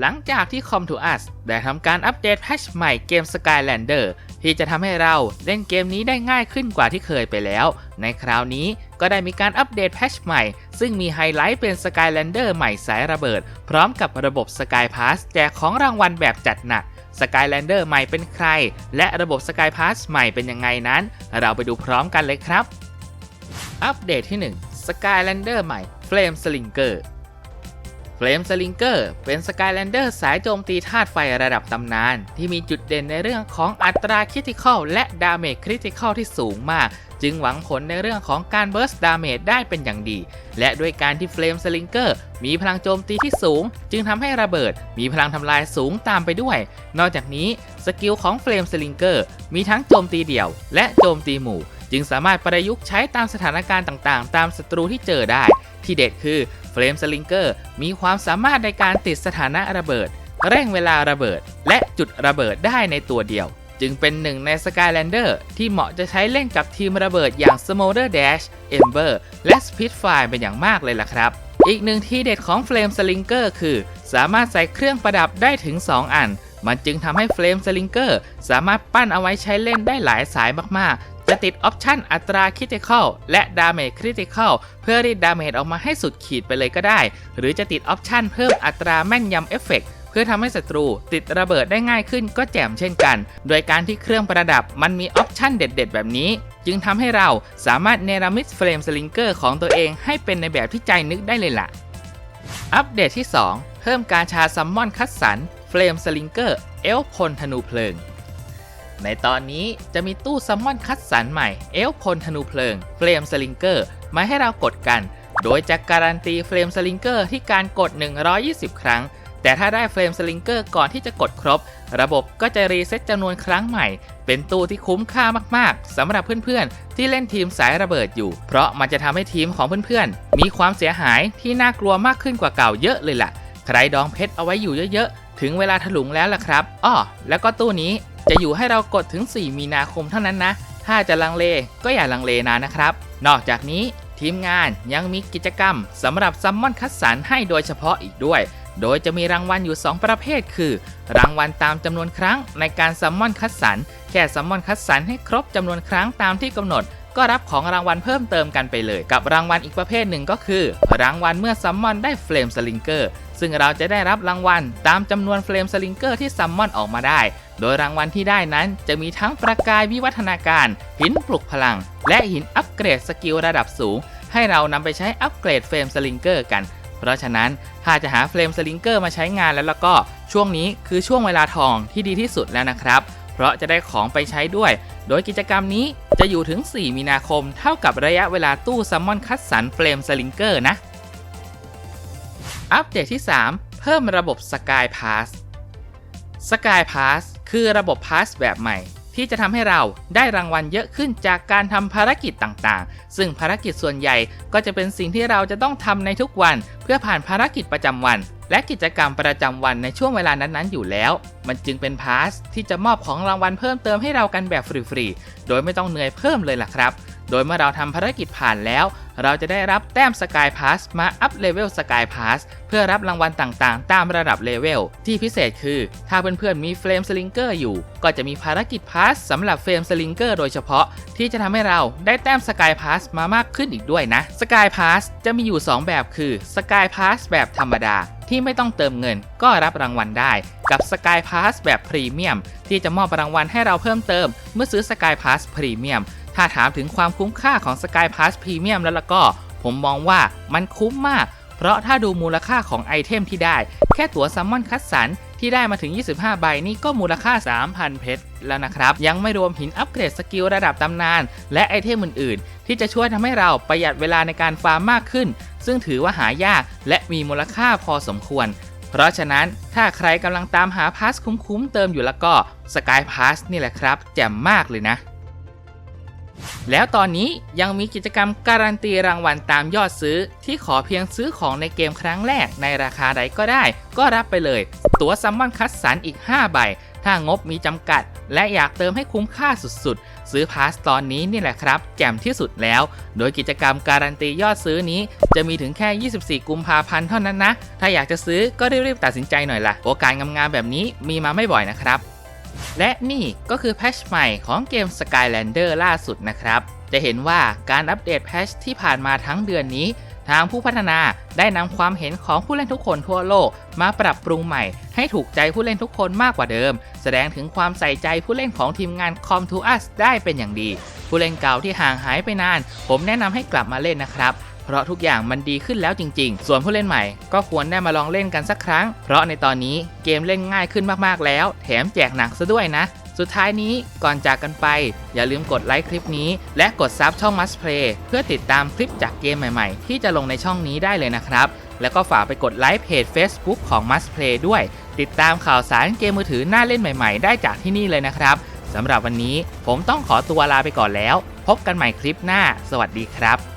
หลังจากที่ Com to Us ได้ทำการอัปเดตแพทชใหม่เกม Skylander ที่จะทำให้เราเล่นเกมนี้ได้ง่ายขึ้นกว่าที่เคยไปแล้ว ในคราวนี้ก็ได้มีการอัปเดตแพทชใหม่ ซึ่งมีไฮไลท์เป็น Skylander ใหม่สายระเบิด พร้อมกับระบบ Sky Pass แจกของรางวัลแบบจัดหนัก Skylander ใหม่เป็นใคร และระบบ Sky Pass ใหม่เป็นยังไงนั้น เราไปดูพร้อมกันเลยครับ อัปเดตที่ 1 Skylander ใหม่ Flame Slinger เฟลมสลิงเกอร์เป็นสกายแลนเดอร์สายโจมตีธาตุไฟระดับตำนาน ที่มีจุดเด่นในเรื่องของอัตราคริติคอลและดาเมจคริติคอลที่สูงมาก จึงหวังผลในเรื่องของการเบิร์สดาเมจได้เป็นอย่างดี และด้วยการที่เฟลมสลิงเกอร์มีพลังโจมตีที่สูง จึงทำให้ระเบิด มีพลังทำลายสูงตามไปด้วย นอกจากนี้สกิลของเฟลมสลิงเกอร์มีทั้งโจมตีเดี่ยว และโจมตีหมู่ จึงสามารถประยุกต์ใช้ตามสถานการณ์ต่างๆ ตามศัตรูที่เจอได้ ที่เด็ดคือเฟรมสลิงเกอร์มีความสามารถในการติดสถานะระเบิด เร่งเวลาระเบิด และจุดระเบิดได้ในตัวเดียว จึงเป็นหนึ่งใน Skylander ที่เหมาะจะใช้เล่นกับทีมระเบิดอย่าง Smolder Dash Ember และ Spitfire เป็นอย่างมากเลยล่ะครับอีกหนึ่งที่เด็ดของ Flame Slinger คือ สามารถใส่เครื่องประดับได้ถึง 2 อัน มันจึงทำให้ Flame Slinger สามารถปั้นเอาไว้ใช้เล่นได้หลายสายมากๆ จะติดออปชันอัตราคริติคอลและดาเมจคริติคอลเพื่อรีดดาเมจออกมาให้สุดขีดไปเลยก็ได้ หรือจะติดออปชันเพิ่มอัตราแม่นยำเอฟเฟกต์เพื่อทำให้ศัตรูติดระเบิดได้ง่ายขึ้นก็แจ่มเช่นกัน โดยการที่เครื่องประดับมันมีออปชันเด็ด ๆ แบบนี้ จึงทำให้เราสามารถเนรมิตเฟรมสลิงเกอร์ของตัวเองให้เป็นในแบบที่ใจนึกได้เลยล่ะ อัปเดตที่ 2 เพิ่มการชาซัมมอนคัดสรรเฟรมสลิงเกอร์เอลพลธนูเพลิง ในตอนนี้จะมีตู้ซัมมอนคัดสรรใหม่ เอลพลธนูเพลิง เฟรมสลิงเกอร์ มาให้เรากดกัน โดยจะการันตีเฟรมสลิงเกอร์ที่การกด 120 ครั้ง แต่ถ้าได้เฟรมสลิงเกอร์ก่อนที่จะกดครบ ระบบก็จะรีเซ็ตจำนวนครั้งใหม่ เป็นตู้ที่คุ้มค่ามากๆสำหรับเพื่อนๆ ที่เล่นทีมสายระเบิดอยู่ เพราะมันจะทำให้ทีมของเพื่อนๆ มีความเสียหายที่น่ากลัวมากขึ้นกว่าเก่าเยอะเลยล่ะ ใครดองเพชรเอาไว้อยู่เยอะๆ ถึงเวลาถลุงแล้วล่ะครับอ้อแล้วก็ตู้นี้ จะอยู่ให้เรากดถึง 4 มีนาคมเท่านั้นนะ ถ้าจะลังเลก็อย่าลังเลนานนะครับ นอกจากนี้ทีมงานยังมีกิจกรรมสำหรับซัมมอนคัดสรรให้โดยเฉพาะอีกด้วย โดยจะมีรางวัลอยู่ 2 ประเภท คือ รางวัลตามจำนวนครั้งในการซัมมอนคัดสรร แค่ซัมมอนคัดสรรให้ครบจำนวนครั้งตามที่กำหนด ก็รับของรางวัลเพิ่มเติมกันไปเลย กับรางวัลอีกประเภทหนึ่งก็คือ รางวัลเมื่อซัมมอนได้เฟลมสลิงเกอร์ ซึ่งเราจะได้รับรางวัลตามจำนวนเฟลมสลิงเกอร์ที่ซัมมอนออกมาได้ โดยรางวัลที่ได้นั้นจะมีทั้งประกายวิวัฒนาการ หินปลุกพลัง และหินอัปเกรดสกิลระดับสูง ให้เรานำไปใช้อัปเกรดเฟรมสลิงเกอร์กัน เพราะฉะนั้นถ้าจะหาเฟรมสลิงเกอร์มาใช้งานแล้วแล้วก็ช่วงนี้คือช่วงเวลาทองที่ดีที่สุดแล้วนะครับ เพราะจะได้ของไปใช้ด้วย โดยกิจกรรมนี้จะอยู่ถึง 4 มีนาคม เท่ากับระยะเวลาตู้ซัมมอนคัดสรรเฟรมสลิงเกอร์นะ อัปเดตที่ 3 เพิ่มระบบ Sky Pass Sky Pass คือระบบ Pass แบบใหม่ ที่จะทำให้เราได้รางวัลเยอะขึ้นจากการทำภารกิจต่างๆ ซึ่งภารกิจส่วนใหญ่ก็จะเป็นสิ่งที่เราจะต้องทำในทุกวัน เพื่อผ่านภารกิจประจำวัน และกิจกรรมประจำวันในช่วงเวลานั้นๆ อยู่แล้ว มันจึงเป็นพาสที่จะมอบของรางวัลเพิ่มเติมให้เรากันแบบฟรีๆ โดยไม่ต้องเหนื่อยเพิ่มเลยล่ะครับ โดยเมื่อเราทำภารกิจผ่านแล้ว เราจะได้รับแต้ม Sky Pass มาอัพเลเวล Sky Pass เพื่อรับรางวัลต่างๆ ตามระดับเลเวล ที่พิเศษคือ ถ้าเพื่อนๆมีเฟรมสลิงเกอร์อยู่ ก็จะมีภารกิจพาสสำหรับเฟรมสลิงเกอร์โดยเฉพาะ ที่จะทำให้เราได้แต้ม Sky Pass มามากขึ้นอีกด้วยนะ Sky Pass จะมีอยู่ 2 แบบคือ Sky Pass แบบธรรมดาที่ไม่ต้องเติมเงินก็รับรางวัลได้ กับ Sky Pass แบบพรีเมียมที่จะมอบรางวัลให้เราเพิ่มเติม เมื่อซื้อ Sky Pass พรีเมียม ถ้าถามถึงความคุ้มค่าของ Sky Pass Premium แล้วล่ะก็ ผมมองว่ามันคุ้มมาก เพราะถ้าดูมูลค่าของไอเทมที่ได้ แค่ตั๋วซัมมอนคัดสรรที่ได้มาถึง 25 ใบนี่ก็มูลค่า 3,000 เพชรแล้วนะครับ ยังไม่รวมหินอัปเกรดสกิลระดับตำนาน และไอเทมอื่น ๆ ที่จะช่วยทำให้เราประหยัดเวลาในการฟาร์มมากขึ้น ซึ่งถือว่าหายากและมีมูลค่าพอสมควร เพราะฉะนั้นถ้าใครกำลังตามหาพาสคุ้ม ๆ เติมอยู่แล้วก็ Sky Pass นี่แหละครับ แจ่มมากเลยนะ แล้วตอนนี้ยังมีกิจกรรมการันตีรางวัลตามยอดซื้อ ที่ขอเพียงซื้อของในเกมครั้งแรกในราคาใดก็ได้ ก็รับไปเลย ตั๋วซัมมอนคัดสรรอีก 5 ใบ ถ้างบมีจำกัด และอยากเติมให้คุ้มค่าสุดๆ ซื้อพาสตอนนี้นี่แหละครับ แจ่มที่สุดแล้ว โดยกิจกรรมการันตียอดซื้อนี้ จะมีถึงแค่ 24 กุมภาพันธ์เท่านั้นนะ ถ้าอยากจะซื้อก็รีบๆตัดสินใจหน่อยล่ะ โอกาสงามๆแบบนี้มีมาไม่บ่อยนะครับ และนี่ก็คือแพชใหม่ของเกม Skylander ล่าสุดนะครับ จะเห็นว่าการอัปเดตแพชที่ผ่านมาทั้งเดือนนี้ ทางผู้พัฒนาได้นำความเห็นของผู้เล่นทุกคนทั่วโลก มาปรับปรุงใหม่ ให้ถูกใจผู้เล่นทุกคนมากกว่าเดิม แสดงถึงความใส่ใจผู้เล่นของทีมงาน Com to Us ได้เป็นอย่างดี ผู้เล่นเก่าที่ห่างหายไปนาน ผมแนะนำให้กลับมาเล่นนะครับ เพราะทุกอย่างมันดีขึ้นแล้วจริง ๆ ส่วนผู้เล่นใหม่ก็ควรได้มาลองเล่นกันสักครั้ง เพราะในตอนนี้เกมเล่นง่ายขึ้นมากๆแล้ว แถมแจกหนักซะด้วยนะ สุดท้ายนี้ก่อนจากกันไป อย่าลืมกดไลค์คลิปนี้ และกดซับช่อง Must Play เพื่อติดตามคลิปจากเกมใหม่ๆ ที่จะลงในช่องนี้ได้เลยนะครับแล้วก็ฝากไปกดไลค์เพจ Facebook ของ Must Play ด้วย ติดตามข่าวสารเกมมือถือน่าเล่นใหม่ๆ ได้จากที่นี่เลยนะครับสำหรับวันนี้ผมต้องขอตัวลาไปก่อนแล้ว พบกันใหม่คลิปหน้า สวัสดีครับ